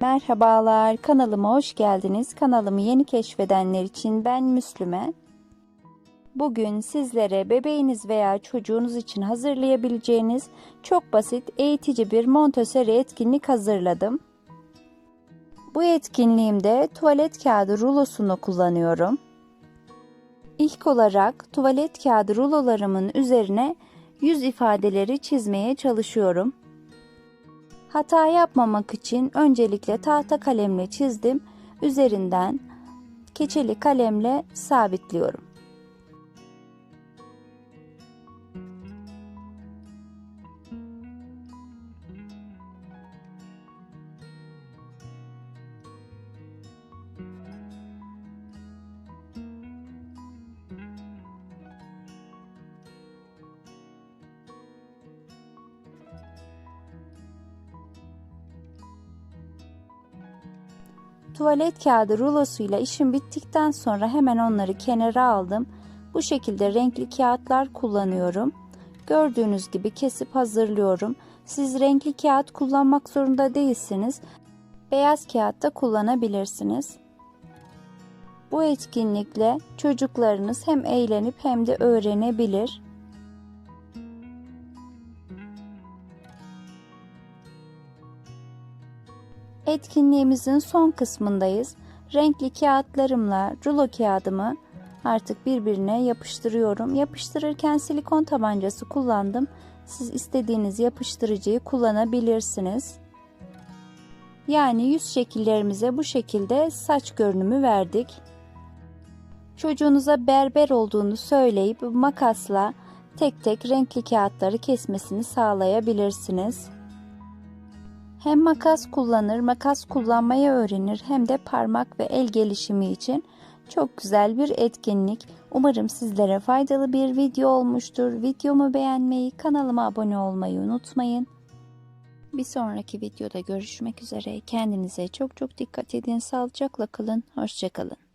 Merhabalar, kanalıma hoş geldiniz. Kanalımı yeni keşfedenler için ben Müslüme. Bugün sizlere bebeğiniz veya çocuğunuz için hazırlayabileceğiniz çok basit, eğitici bir Montessori etkinlik hazırladım. Bu etkinliğimde tuvalet kağıdı rulosunu kullanıyorum. İlk olarak tuvalet kağıdı rulolarımın üzerine yüz ifadeleri çizmeye çalışıyorum. Hata yapmamak için öncelikle tahta kalemle çizdim. Üzerinden keçeli kalemle sabitliyorum. Tuvalet kağıdı rulosuyla işim bittikten sonra hemen onları kenara aldım. Bu şekilde renkli kağıtlar kullanıyorum. Gördüğünüz gibi kesip hazırlıyorum. Siz renkli kağıt kullanmak zorunda değilsiniz. Beyaz kağıt da kullanabilirsiniz. Bu etkinlikle çocuklarınız hem eğlenip hem de öğrenebilir. Etkinliğimizin son kısmındayız. Renkli kağıtlarımla rulo kağıdımı artık birbirine yapıştırıyorum. Yapıştırırken silikon tabancası kullandım. Siz istediğiniz yapıştırıcıyı kullanabilirsiniz. Yani yüz şekillerimize bu şekilde saç görünümü verdik. Çocuğunuza berber olduğunu söyleyip makasla tek tek renkli kağıtları kesmesini sağlayabilirsiniz. Hem makas kullanır, makas kullanmayı öğrenir hem de parmak ve el gelişimi için çok güzel bir etkinlik. Umarım sizlere faydalı bir video olmuştur. Videomu beğenmeyi, kanalıma abone olmayı unutmayın. Bir sonraki videoda görüşmek üzere. Kendinize çok çok dikkat edin. Sağlıcakla kalın. Hoşçakalın.